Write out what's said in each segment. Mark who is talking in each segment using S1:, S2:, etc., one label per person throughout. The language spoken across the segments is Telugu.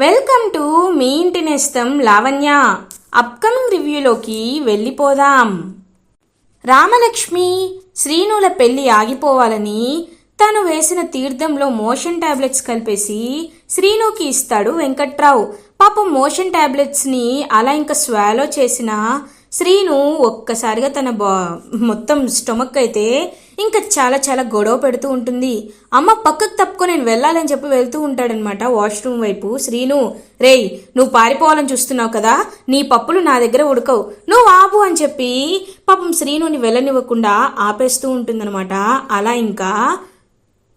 S1: వెల్కమ్ టు మీ ఇంటి నేస్తం లావణ్య. అప్కమింగ్ రివ్యూలోకి వెళ్ళిపోదాం. రామలక్ష్మి శ్రీనుల పెళ్ళి ఆగిపోవాలని తను వేసిన తీర్థంలో మోషన్ టాబ్లెట్స్ కలిపేసి శ్రీనుకి ఇస్తాడు వెంకట్రావు. పాపం మోషన్ టాబ్లెట్స్ని అలా ఇంకా స్వాలో చేసిన శ్రీను ఒక్కసారిగా తన బా మొత్తం స్టొమక్ అయితే ఇంకా చాలా చాలా గొడవ పెడుతూ ఉంటుంది. అమ్మ పక్కకు తప్పుకో నేను వెళ్ళాలని చెప్పి వెళ్తూ ఉంటాడనమాట వాష్రూమ్ వైపు. శ్రీను రేయ్ నువ్వు పారిపోవాలని చూస్తున్నావు కదా నీ పప్పులు నా దగ్గర ఉడకవు. నువ్వు ఆపు అని చెప్పి పాపం శ్రీనుని వెళ్ళనివ్వకుండా ఆపేస్తూ ఉంటుందన్నమాట అలా ఇంకా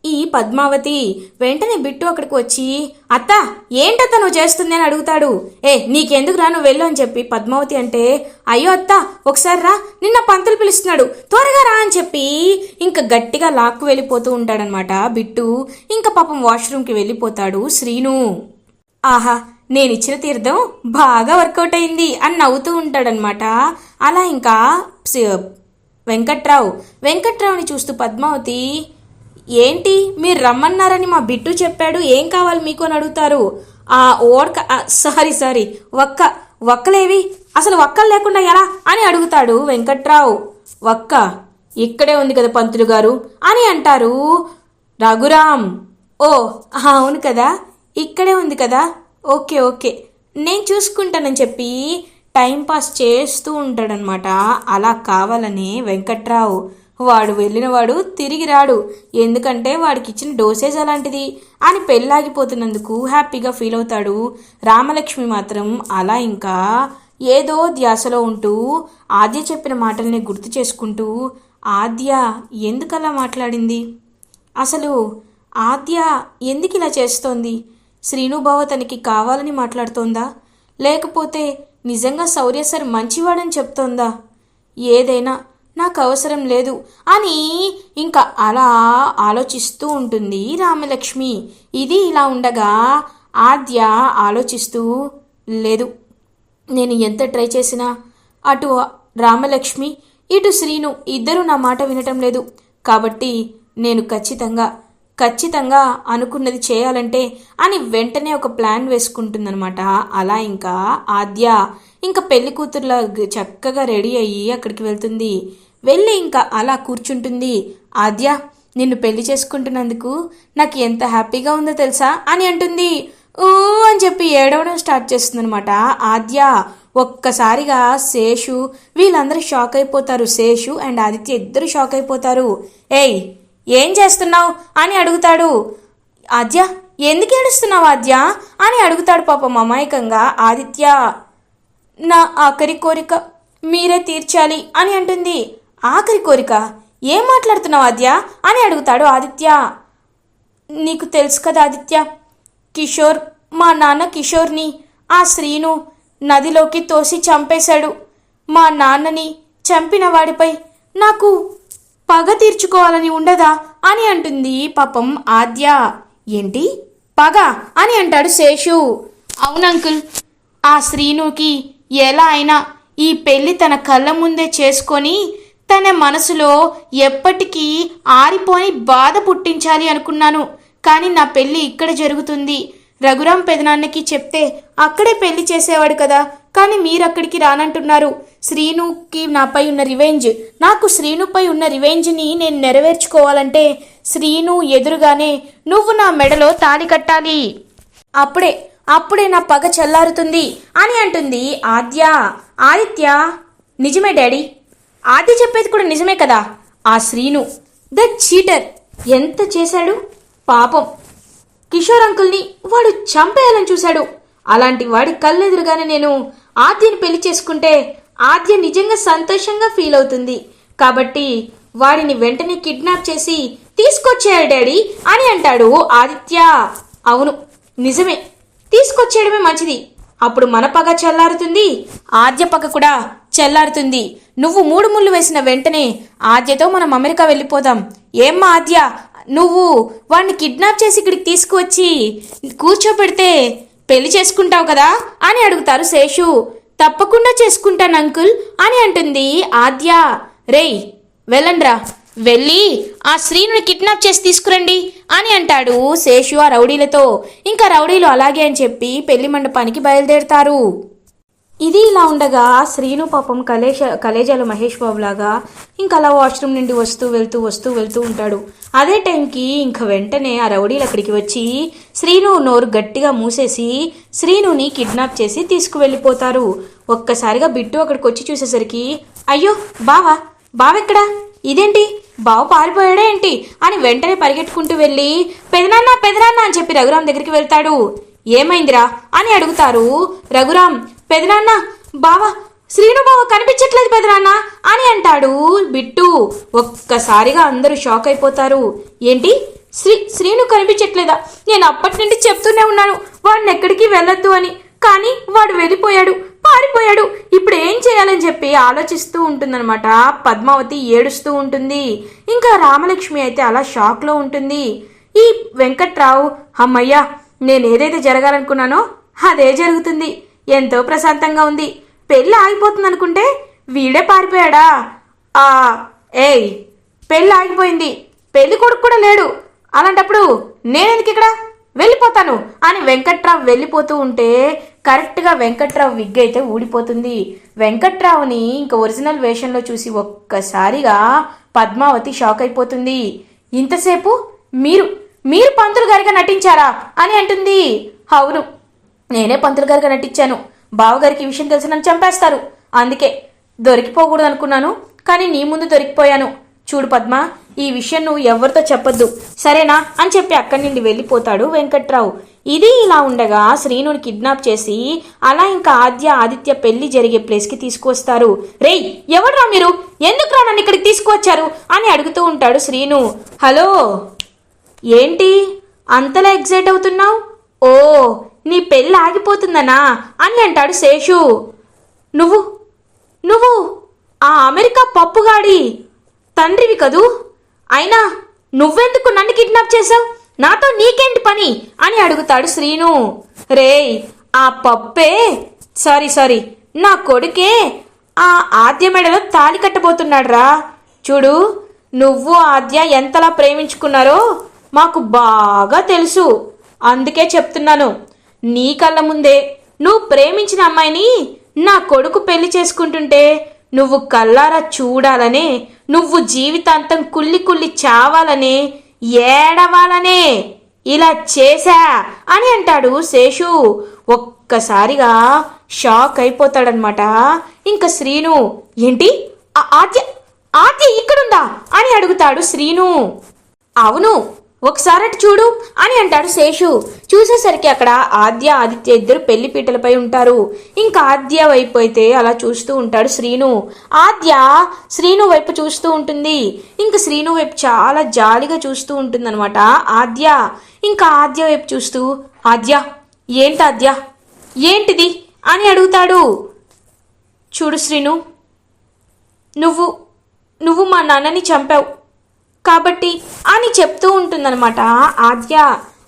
S1: ఈ పద్మావతి వెంటనే బిట్టు అక్కడికి వచ్చి అత్త ఏంటత్త నువ్వు చేస్తుంది? అని అడుగుతాడు. ఏ నీకెందుకు రా నువ్వు వెళ్ళు అని చెప్పి పద్మావతి అంటే అయ్యో అత్త ఒకసారి రా నిన్న పంతులు పిలుస్తున్నాడు త్వరగా రా అని చెప్పి ఇంకా గట్టిగా లాక్కు వెళ్ళిపోతూ ఉంటాడనమాట బిట్టు. ఇంకా పాపం వాష్రూమ్కి వెళ్ళిపోతాడు శ్రీను. ఆహా నేనిచ్చిన తీర్థం బాగా వర్కౌట్ అయింది అని నవ్వుతూ ఉంటాడనమాట. అలా ఇంకా వెంకట్రావు. వెంకట్రావుని చూస్తూ పద్మావతి ఏంటి మీరు రమ్మన్నారని మా బిట్టు చెప్పాడు ఏం కావాలి మీకు అని అడుగుతారు. ఆ ఓడక సారీ సారీ వక్క వక్కలేవి? అసలు వక్కలు లేకుండా ఎలా అని అడుగుతాడు వెంకట్రావు. వక్క ఇక్కడే ఉంది కదా పంతులు గారు అని అంటారు రఘురామ్ ఓ అవును కదా ఇక్కడే ఉంది కదా. ఓకే ఓకే నేను చూసుకుంటానని చెప్పి టైం పాస్ చేస్తూ ఉంటాడనమాట. అలా కావాలని వెంకట్రావు. వాడు వెళ్ళినవాడు తిరిగి రాడు. ఎందుకంటే వాడికి ఇచ్చిన డోసేజ్ అలాంటిది. అని పెళ్ళాగిపోతున్నందుకు హ్యాపీగా ఫీల్ అవుతాడు. రామలక్ష్మి మాత్రం అలా ఇంకా ఏదో ధ్యాసలో ఉంటూ ఆద్య చెప్పిన మాటల్ని గుర్తు చేసుకుంటూ ఆద్య ఎందుకలా మాట్లాడింది? అసలు ఆద్య ఎందుకు ఇలా చేస్తోంది? శ్రీనుభావ తనకి కావాలని మాట్లాడుతోందా? లేకపోతే నిజంగా శౌర్య సార్ మంచివాడని చెప్తోందా? ఏదైనా నాకు అవసరం లేదు అని ఇంకా అలా ఆలోచిస్తూ ఉంటుంది రామలక్ష్మి. ఇది ఇలా ఉండగా ఆద్య ఆలోచిస్తూ లేదు నేను ఎంత ట్రై చేసినా అటు రామలక్ష్మి ఇటు శ్రీను ఇద్దరూ నా మాట వినటం లేదు. కాబట్టి నేను ఖచ్చితంగా ఖచ్చితంగా అనుకున్నది చేయాలంటే అని వెంటనే ఒక ప్లాన్ వేసుకుంటుందనమాట అలా ఇంకా ఆద్య ఇంకా పెళ్ళి కూతురులా చక్కగా రెడీ అయ్యి అక్కడికి వెళ్తుంది. వెళ్ళి ఇంకా అలా కూర్చుంటుంది. ఆద్య నిన్ను పెళ్ళి చేసుకుంటున్నందుకు నాకు ఎంత హ్యాపీగా ఉందో తెలుసా? అని అంటుంది. ఊ అని చెప్పి ఏడవడం స్టార్ట్ చేస్తుందనమాట ఆద్య ఒక్కసారిగా శేషు వీళ్ళందరూ షాక్ అయిపోతారు. శేషు అండ్ ఆదిత్య ఇద్దరు షాక్ అయిపోతారు. ఏయ్ ఏం చేస్తున్నావు? అని అడుగుతాడు. ఆద్య ఎందుకు ఏడుస్తున్నావు ఆద్య? అని అడుగుతాడు పాపం అమాయకంగా ఆదిత్య. నా ఆఖరి కోరిక మీరే తీర్చాలి అని అంటుంది. ఆఖరి కోరిక? ఏం మాట్లాడుతున్నావు ఆద్య? అని అడుగుతాడు ఆదిత్య. నీకు తెలుసు కదా ఆదిత్య కిషోర్ మా నాన్న కిషోర్ని ఆ శ్రీను నదిలోకి తోసి చంపేశాడు. మా నాన్నని చంపిన వాడిపై నాకు పగ తీర్చుకోవాలని ఉండదా? అని అంటుంది పాపం ఆద్య. ఏంటి? పగ అని అంటాడు శేషు. అవును అంకుల్ ఆ శ్రీనుకి ఎలా అయినా ఈ పెళ్ళి తన కళ్ళ ముందే చేసుకొని తన మనసులో ఎప్పటికీ ఆరిపోని బాధ పుట్టించాలి అనుకున్నాను. కానీ నా పెళ్ళి ఇక్కడ జరుగుతుంది. రఘురాం పెదనాన్నకి చెప్తే అక్కడే పెళ్ళి చేసేవాడు కదా. కానీ మీరు అక్కడికి రానంటున్నారు. శ్రీనుకి నాపై ఉన్న రివెంజ్. నాకు శ్రీనుపై ఉన్న రివెంజ్ని నేను నెరవేర్చుకోవాలంటే శ్రీను ఎదురుగానే నువ్వు నా మెడలో తాళి కట్టాలి. అప్పుడే అప్పుడే నా పగ చల్లారుతుంది అని అంటుంది ఆద్య. ఆదిత్య నిజమే డాడీ. ఆద్య చెప్పేది కూడా నిజమే కదా? ఆ శ్రీను. The cheater. ఎంత చేశాడు? పాపం. కిషోర్ అంకుల్ని వాడు చంపేయాలని చూశాడు. అలాంటి వాడి కళ్ళెదురుగానే నేను ఆద్యని పెళ్ళి చేసుకుంటే ఆద్య నిజంగా సంతోషంగా ఫీల్ అవుతుంది. కాబట్టి వాడిని వెంటనే కిడ్నాప్ చేసి తీసుకొచ్చేయాలి డాడీ అని అంటాడు ఆదిత్య. అవును నిజమే. తీసుకొచ్చేయడమే మంచిది. అప్పుడు మన పగ చల్లారుతుంది. ఆద్య పగ కూడా చల్లారుతుంది. నువ్వు మూడు ముళ్ళు వేసిన వెంటనే ఆద్యతో మనం అమెరికా వెళ్ళిపోదాం. ఏమ్మా ఆద్య నువ్వు వాడిని కిడ్నాప్ చేసి ఇక్కడికి తీసుకువచ్చి కూర్చోపెడితే పెళ్ళి చేసుకుంటావు కదా అని అడుగుతారు శేషు. తప్పకుండా చేసుకుంటాను అంకుల్ అని అంటుంది ఆద్య. రేయ్ వెళ్ళండ్రా. వెళ్ళి ఆ శ్రీను కిడ్నాప్ చేసి తీసుకురండి అని అంటాడు శేషు ఆ రౌడీలతో. ఇంకా రౌడీలు అలాగే అని చెప్పి పెళ్ళి మండపానికి బయలుదేరతారు. ఇది ఇలా ఉండగా శ్రీను పాపం కలేజ కలేజాలు మహేష్ బాబు లాగా ఇంకా అలా వాష్రూమ్ నుండి వస్తూ వెళ్తూ వస్తూ వెళ్తూ ఉంటాడు. అదే టైంకి ఇంక వెంటనే ఆ రౌడీలు అక్కడికి వచ్చి శ్రీను నోరు గట్టిగా మూసేసి శ్రీనుని కిడ్నాప్ చేసి తీసుకువెళ్ళిపోతారు. ఒక్కసారిగా బిట్టు అక్కడికి వచ్చి చూసేసరికి అయ్యో బావా బావెక్కడా ఇదేంటి? బావ పారిపోయాడా ఏంటి? అని వెంటనే పరిగెట్టుకుంటూ వెళ్ళి పెదనాన్న పెదనాన్న అని చెప్పి రఘురాం దగ్గరికి వెళ్తాడు. ఏమైందిరా? అని అడుగుతారు. రఘురాం పెదనాన్న బావా శ్రీను బావ కనిపించట్లేదు పెదనాన్న అని అంటాడు బిట్టు. ఒక్కసారిగా అందరూ షాక్ అయిపోతారు. ఏంటి? శ్రీ శ్రీను కనిపించట్లేదా? నేను అప్పటి నుండి చెప్తూనే ఉన్నాను వాడిని ఎక్కడికి వెళ్ళొద్దు అని. కానీ వాడు వెళ్ళిపోయాడు పారిపోయాడు. ఇప్పుడు ఏం చేయాలని చెప్పి ఆలోచిస్తూ ఉంటుందన్నమాట. పద్మావతి ఏడుస్తూ ఉంటుంది. ఇంకా రామలక్ష్మి అయితే అలా షాక్లో ఉంటుంది. ఈ వెంకట్రావు అమ్మయ్యా నేను ఏదైతే జరగాలనుకున్నానో అదే జరుగుతుంది. ఎంతో ప్రశాంతంగా ఉంది. పెళ్ళి ఆగిపోతుంది అనుకుంటే వీడే పారిపోయాడా? ఆ ఏయ్ పెళ్ళి ఆగిపోయింది. పెళ్ళి కొడుకు కూడా లేడు. అలాంటప్పుడు నేనెందుకు ఇక్కడ? వెళ్ళిపోతాను అని వెంకట్రావు వెళ్ళిపోతూ ఉంటే కరెక్ట్గా వెంకట్రావు విగ్ అయితే ఊడిపోతుంది. వెంకట్రావుని ఇంక ఒరిజినల్ వేషంలో చూసి ఒక్కసారిగా పద్మావతి షాక్ అయిపోతుంది. ఇంతసేపు మీరు మీరు పంతులు గారిగా నటించారా అని అంటుంది. అవును నేనే పంతులు గారికి నటించాను. బావగారికి ఈ విషయం తెలిసి నన్ను చంపేస్తారు. అందుకే దొరికిపోకూడదు అనుకున్నాను కానీ నీ ముందు దొరికిపోయాను. చూడు పద్మ ఈ విషయం నువ్వు ఎవరితో చెప్పొద్దు. సరేనా? అని చెప్పి అక్కడి నుండి వెళ్ళిపోతాడు వెంకట్రావు. ఇది ఇలా ఉండగా శ్రీనుని కిడ్నాప్ చేసి అలా ఇంకా ఆద్య ఆదిత్య పెళ్ళి జరిగే ప్లేస్కి తీసుకువస్తారు. రేయ్ ఎవడ్రా మీరు? ఎందుకురా నన్ను ఇక్కడికి తీసుకువచ్చారు? అని అడుగుతూ ఉంటాడు శ్రీను. హలో? ఏంటి? అంతలా ఎగ్జైట్ అవుతున్నావు? ఓ నీ పెళ్ళి ఆగిపోతుందనా? అని అంటాడు శేషు. నువ్వు నువ్వు ఆ అమెరికా పప్పుగాడి తండ్రివి కదూ? అయినా నువ్వెందుకు నన్ను కిడ్నాప్ చేశావు? నాతో నీకేంటి పని? అని అడుగుతాడు శ్రీను. రేయ్ ఆ పప్పే సారీ సారీ నా కొడుకే ఆ ఆద్య మెడలో తాళి కట్టబోతున్నాడురా. చూడు నువ్వు ఆద్య ఎంతలా ప్రేమించుకున్నారో మాకు బాగా తెలుసు. అందుకే చెప్తున్నాను. నీ కళ్ళ ముందే నువ్వు ప్రేమించిన అమ్మాయిని నా కొడుకు పెళ్ళి చేసుకుంటుంటే నువ్వు కల్లారా చూడాలనే నువ్వు జీవితాంతం కుల్లి కుల్లి చావాలనే ఏడవాలనే ఇలా చేశా అని అంటాడు శేషు. ఒక్కసారిగా షాక్ అయిపోతాడనమాట ఇంకా శ్రీను ఏంటి? ఆ ఆద్య ఆద్య ఇక్కడుందా? అని అడుగుతాడు శ్రీను. అవును ఒకసారి అటు చూడు అని అంటాడు శేషు. చూసేసరికి అక్కడ ఆద్య ఆదిత్య ఇద్దరు పెళ్ళి పీటలపై ఉంటారు. ఇంకా ఆద్య వైపు అయితే అలా చూస్తూ ఉంటాడు శ్రీను. ఆద్య శ్రీను వైపు చూస్తూ ఉంటుంది. ఇంకా శ్రీను వైపు చాలా జాలిగా చూస్తూ ఉంటుందన్నమాట ఆద్య. ఇంకా ఆద్య వైపు చూస్తూ ఆద్య ఏంటి ఆద్య? ఏంటిది? అని అడుగుతాడు. చూడు శ్రీను నువ్వు నువ్వు మా నాన్నని చంపావు. కాబట్టి అని చెప్తూ ఉంటుందన్నమాట. ఆద్య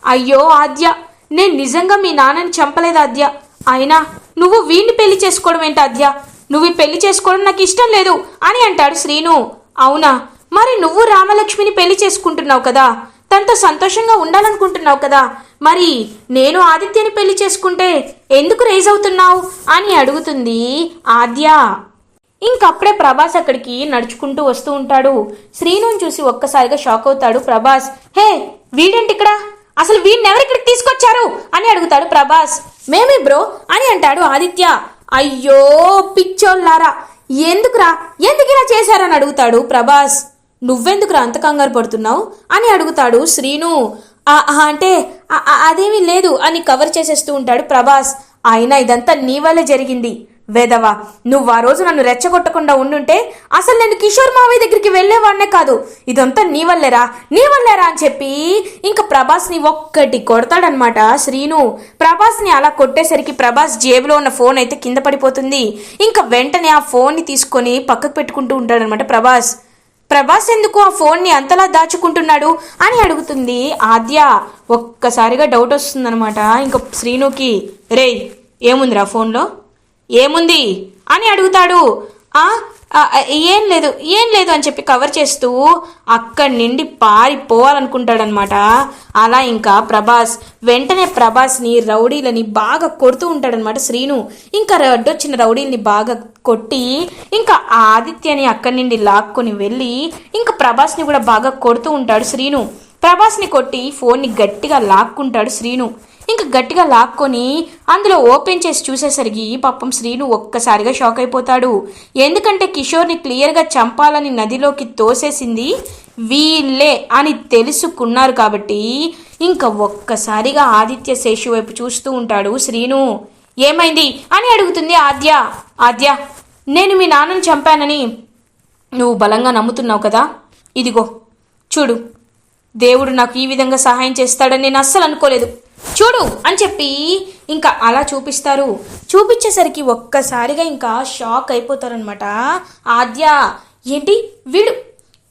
S1: అయ్యో ఆద్య నేను నిజంగా మీ నాన్నని చంపలేదు ఆద్య. అయినా నువ్వు వీణ్ణి పెళ్ళి చేసుకోవడం ఏంటి ఆద్య? నువ్వు పెళ్ళి చేసుకోవడం నాకు ఇష్టం లేదు అని అంటాడు శ్రీను. అవునా? మరి నువ్వు రామలక్ష్మిని పెళ్ళి చేసుకుంటున్నావు కదా? తనతో సంతోషంగా ఉండాలనుకుంటున్నావు కదా? మరి నేను ఆదిత్యని పెళ్ళి చేసుకుంటే ఎందుకు రేజ్ అవుతున్నావు అని అడుగుతుంది ఆద్య. ఇంకప్పుడే ప్రభాస్ అక్కడికి నడుచుకుంటూ వస్తూ ఉంటాడు. శ్రీనుని చూసి ఒక్కసారిగా షాక్ అవుతాడు ప్రభాస్. హే వీడేంటి ఇక్కడ? అసలు వీడిని ఎవరు తీసుకొచ్చారు? అని అడుగుతాడు ప్రభాస్. మేమే బ్రో అని అంటాడు ఆదిత్య. అయ్యో పిచ్చోళ్ళారా. ఎందుకురా? ఎందుకు ఇలా చేశారని అడుగుతాడు ప్రభాస్. నువ్వెందుకురా అంత కంగారు పడుతున్నావు? అని అడుగుతాడు శ్రీను. అంటే అదేమీ లేదు అని కవర్ చేసేస్తూ ఉంటాడు ప్రభాస్. అయినా ఇదంతా నీ వల్లే జరిగింది. వేదవా నువ్వు ఆ రోజు నన్ను రెచ్చగొట్టకుండా ఉండుంటే అసలు నేను కిషోర్ మావయ్య దగ్గరికి వెళ్ళేవాడినే కాదు. ఇదంతా నీ వల్లేరా? నీ వల్లేరా అని చెప్పి ఇంకా ప్రభాస్ని ఒక్కటి కొడతాడనమాట శ్రీను. ప్రభాస్ని అలా కొట్టేసరికి ప్రభాస్ జేబులో ఉన్న ఫోన్ అయితే కింద పడిపోతుంది. ఇంకా వెంటనే ఆ ఫోన్ని తీసుకొని పక్కకు పెట్టుకుంటూ ఉంటాడనమాట ప్రభాస్. ప్రభాస్ ఎందుకు ఆ ఫోన్ని అంతలా దాచుకుంటున్నాడు అని అడుగుతుంది ఆద్య. ఒక్కసారిగా డౌట్ వస్తుందనమాట ఇంకా శ్రీనుకి. రే ఏముందిరా ఫోన్లో? ఏముంది? అని అడుగుతాడు. ఆ ఏం లేదు ఏం లేదు అని చెప్పి కవర్ చేస్తూ అక్కడి నుండి పారిపోవాలనుకుంటాడనమాట. అలా ఇంకా ప్రభాస్ వెంటనే ప్రభాస్ని రౌడీలని బాగా కొడుతూ ఉంటాడనమాట శ్రీను. ఇంకా అడ్డొచ్చిన రౌడీల్ని బాగా కొట్టి ఇంకా ఆదిత్యని అక్కడి నుండి లాక్కొని వెళ్ళి ఇంకా ప్రభాస్ని కూడా బాగా కొడుతూ ఉంటాడు శ్రీను. ప్రభాస్ని కొట్టి ఫోన్ని గట్టిగా లాక్కుంటాడు శ్రీను. ఇంకా గట్టిగా లాక్కొని అందులో ఓపెన్ చేసి చూసేసరికి పాపం శ్రీను ఒక్కసారిగా షాక్ అయిపోతాడు. ఎందుకంటే కిషోర్ని క్లియర్గా చంపాలని నదిలోకి తోసేసింది వీళ్ళే అని తెలుసుకున్నారు కాబట్టి ఇంకా ఒక్కసారిగా ఆదిత్య శేషు వైపు చూస్తూ ఉంటాడు శ్రీను. ఏమైంది అని అడుగుతుంది ఆద్య. ఆద్య నేను మీ నాన్నని చంపానని. నువ్వు బలంగా నమ్ముతున్నావు కదా? ఇదిగో చూడు. దేవుడు నాకు ఈ విధంగా సహాయం చేస్తాడని నేను అస్సలు అనుకోలేదు. చూడు అని చెప్పి ఇంకా అలా చూపిస్తారు. చూపించేసరికి ఒక్కసారిగా ఇంకా షాక్ అయిపోతారనమాట ఆద్య ఏంటి? వీడు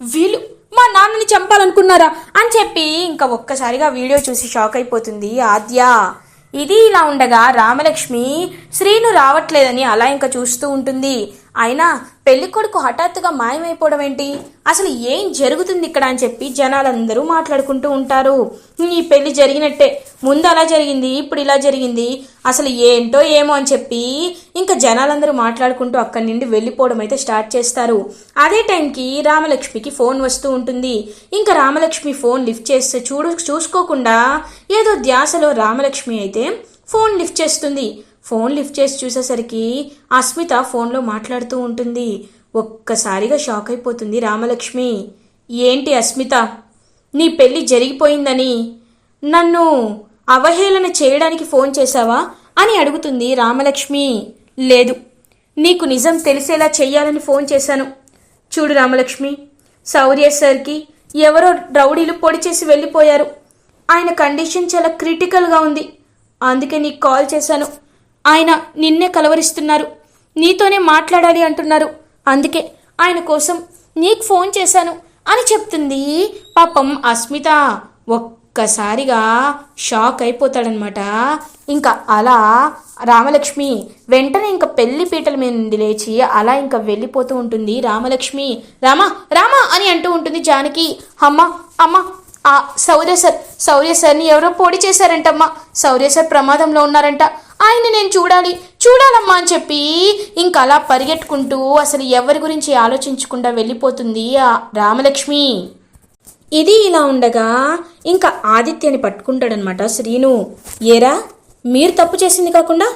S1: వీళ్ళు మా నాన్నని చంపాలనుకున్నారా? అని చెప్పి ఇంకా ఒక్కసారిగా వీడియో చూసి షాక్ అయిపోతుంది ఆద్య. ఇది ఇలా ఉండగా రామలక్ష్మి శ్రీను రావట్లేదని అలా ఇంకా చూస్తూ ఉంటుంది. అయినా పెళ్ళి కొడుకు హఠాత్తుగా మాయమైపోవడం ఏంటి? అసలు ఏం జరుగుతుంది ఇక్కడ అని చెప్పి జనాలందరూ మాట్లాడుకుంటూ ఉంటారు. ఈ పెళ్ళి జరిగినట్టే. ముందు అలా జరిగింది ఇప్పుడు ఇలా జరిగింది. అసలు ఏంటో ఏమో అని చెప్పి ఇంకా జనాలందరూ మాట్లాడుకుంటూ అక్కడి నుండి వెళ్ళిపోవడం అయితే స్టార్ట్ చేస్తారు. అదే టైంకి రామలక్ష్మికి ఫోన్ వస్తూ ఉంటుంది. ఇంకా రామలక్ష్మి ఫోన్ లిఫ్ట్ చేస్తే చూడు చూసుకోకుండా ఏదో ధ్యాసలో రామలక్ష్మి అయితే ఫోన్ లిఫ్ట్ చేస్తుంది. ఫోన్ లిఫ్ట్ చేసి చూసేసరికి అస్మిత ఫోన్లో మాట్లాడుతూ ఉంటుంది. ఒక్కసారిగా షాక్ అయిపోతుంది రామలక్ష్మి. ఏంటి అస్మిత? నీ పెళ్ళి జరిగిపోయిందని. నన్ను అవహేళన చేయడానికి ఫోన్ చేశావా? అని అడుగుతుంది రామలక్ష్మి. లేదు నీకు నిజం తెలిసేలా చెయ్యాలని ఫోన్ చేశాను. చూడు రామలక్ష్మి సౌర్య సార్కి ఎవరో రౌడీలు పొడి చేసి వెళ్ళిపోయారు. ఆయన కండిషన్ చాలా క్రిటికల్గా ఉంది. అందుకే నీకు కాల్ చేశాను. ఆయన నిన్నే కలవరిస్తున్నారు. నీతోనే మాట్లాడాలి అంటున్నారు. అందుకే ఆయన కోసం నీకు ఫోన్ చేశాను అని చెప్తుంది పాపం అస్మిత. ఒక్కసారిగా షాక్ అయిపోతాడనమాట ఇంకా అలా రామలక్ష్మి వెంటనే ఇంకా పెళ్ళి పీటల మీద నుండి లేచి అలా ఇంకా వెళ్ళిపోతూ ఉంటుంది రామలక్ష్మి. రామా రామా అని అంటూ ఉంటుంది జానకి. అమ్మ అమ్మ ఆ శౌర్య సార్ శౌర్య సార్ని ఎవరో పొడి చేశారంటమ్మా. శౌర్య సార్ ప్రమాదంలో ఉన్నారంట. ఆయన నేను చూడాలి చూడాలమ్మా అని చెప్పి ఇంకా అలా పరిగెట్టుకుంటూ అసలు ఎవరి గురించి ఆలోచించకుండా వెళ్ళిపోతుంది ఆ రామలక్ష్మి. ఇది ఇలా ఉండగా ఇంకా ఆదిత్యని పట్టుకుంటాడనమాట శ్రీను. ఏరా మీరు తప్పు చేసింది కాకుండా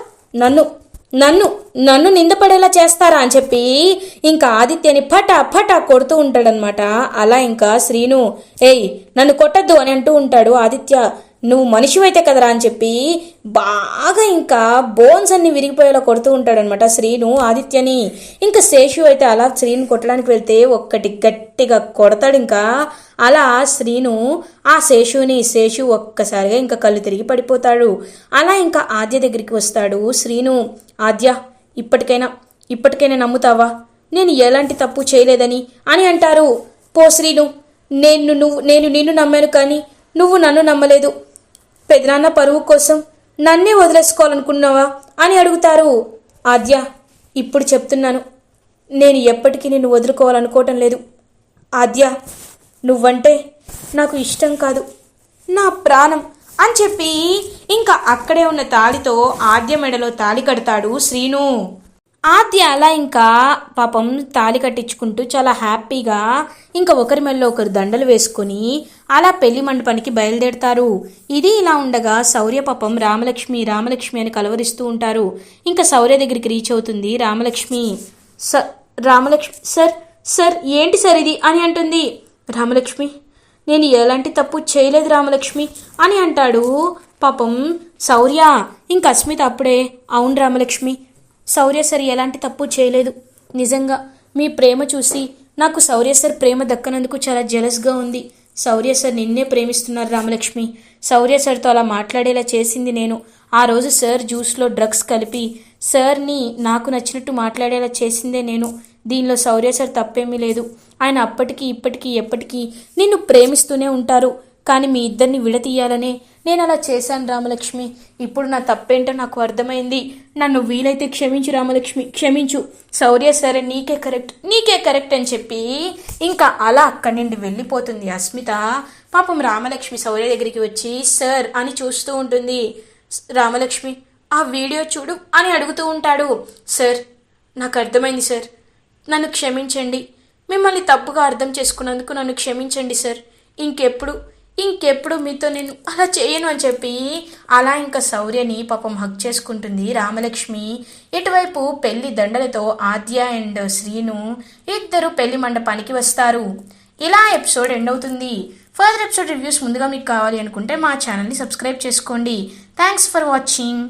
S1: నన్ను నన్ను నన్ను నిందపడేలా చేస్తారా అని చెప్పి ఇంకా ఆదిత్యని ఫటా ఫటా కొడుతూ ఉంటాడనమాట అలా ఇంకా శ్రీను ఏయ్ నన్ను కొట్టద్దు అని అంటూ ఉంటాడు ఆదిత్య. నువ్వు మనిషివైతే కదరా అని చెప్పి బాగా ఇంకా బోన్స్ అన్ని విరిగిపోయేలా కొడుతూ ఉంటాడనమాట శ్రీను ఆదిత్యని. ఇంకా శేషు అయితే అలా శ్రీను కొట్టడానికి వెళ్తే ఒక్కటి గట్టిగా కొడతాడు ఇంకా. అలా శ్రీను ఆ శేషుని శేషు ఒక్కసారిగా ఇంకా కళ్ళు తిరిగి పడిపోతాడు. అలా ఇంకా ఆద్య దగ్గరికి వస్తాడు. శ్రీను ఆద్య ఇప్పటికైనా ఇప్పటికైనా నమ్ముతావా? నేను ఎలాంటి తప్పు చేయలేదని అని అంటారు. పో శ్రీను నేను నువ్వు నేను నిన్ను నమ్మాను కానీ నువ్వు నన్ను నమ్మలేదు. పెదనాన్న పరువు కోసం నన్నే వదిలేసుకోవాలనుకున్నావా అని అడుగుతారు. ఆద్య ఇప్పుడు చెప్తున్నాను. నేను ఎప్పటికీ నిన్ను వదులుకోవాలనుకోవటం లేదు. ఆద్య నువ్వంటే నాకు ఇష్టం కాదు. నా ప్రాణం అని చెప్పి ఇంకా అక్కడే ఉన్న తాళితో ఆద్య మెడలో తాళి కడతాడు శ్రీను. ఆద్య అలా ఇంకా పాపం తాళి కట్టించుకుంటూ చాలా హ్యాపీగా ఇంకా ఒకరి మెల్ల ఒకరు దండలు వేసుకొని అలా పెళ్ళి మండపానికి బయలుదేరతారు. ఇది ఇలా ఉండగా శౌర్య పాపం రామలక్ష్మి రామలక్ష్మి అని కలవరిస్తూ ఉంటారు. ఇంకా శౌర్య దగ్గరికి రీచ్ అవుతుంది రామలక్ష్మి. స రామలక్ష్మి సార్ సార్ ఏంటి సార్ ఇది? అని అంటుంది. రామలక్ష్మి నేను ఎలాంటి తప్పు చేయలేదు రామలక్ష్మి అని అంటాడు పాపం శౌర్య. ఇంకా అస్మిత అప్పుడే అవును రామలక్ష్మి శౌర్య సార్ ఎలాంటి తప్పు చేయలేదు. నిజంగా మీ ప్రేమ చూసి నాకు శౌర్య సార్ ప్రేమ దక్కనందుకు చాలా జెలస్గా ఉంది. శౌర్య సార్ నిన్నే ప్రేమిస్తున్నారు రామలక్ష్మి. శౌర్య సార్తో అలా మాట్లాడేలా చేసింది నేను. ఆ రోజు సార్ జ్యూస్లో డ్రగ్స్ కలిపి సార్ని నాకు నచ్చినట్టు మాట్లాడేలా చేసిందే నేను. దీనిలో శౌర్య సార్ తప్పేమీ లేదు. ఆయన అప్పటికి ఇప్పటికీ ఎప్పటికీ నిన్ను ప్రేమిస్తూనే ఉంటారు. కానీ మీ ఇద్దరిని విడతీయాలనే నేను అలా చేశాను రామలక్ష్మి. ఇప్పుడు నా తప్పేంటో నాకు అర్థమైంది. నన్ను వీలైతే క్షమించు రామలక్ష్మి. క్షమించు. శౌర్య సరే నీకే కరెక్ట్. నీకే కరెక్ట్ అని చెప్పి ఇంకా అలా అక్కడి నుండి వెళ్ళిపోతుంది అస్మిత. పాపం రామలక్ష్మి శౌర్య దగ్గరికి వచ్చి సార్ అని చూస్తూ ఉంటుంది. రామలక్ష్మి ఆ వీడియో చూడు అని అడుగుతూ ఉంటాడు. సార్ నాకు అర్థమైంది సార్. నన్ను క్షమించండి. మిమ్మల్ని తప్పుగా అర్థం చేసుకున్నందుకు నన్ను క్షమించండి సార్. ఇంకెప్పుడు ఇంకెప్పుడు మీతో నేను అలా చేయను అని చెప్పి అలా ఇంకా శౌర్యని పాపం హక్ చేసుకుంటుంది రామలక్ష్మి. ఇటువైపు పెళ్ళి దండలతో ఆద్య అండ్ శ్రీను ఇద్దరు పెళ్ళి మండపానికి వస్తారు. ఇలా ఎపిసోడ్ ఎండ్ అవుతుంది. ఫర్దర్ ఎపిసోడ్ రివ్యూస్ ముందుగా మీకు కావాలి అనుకుంటే మా ఛానల్ని సబ్స్క్రైబ్ చేసుకోండి. Thanks for watching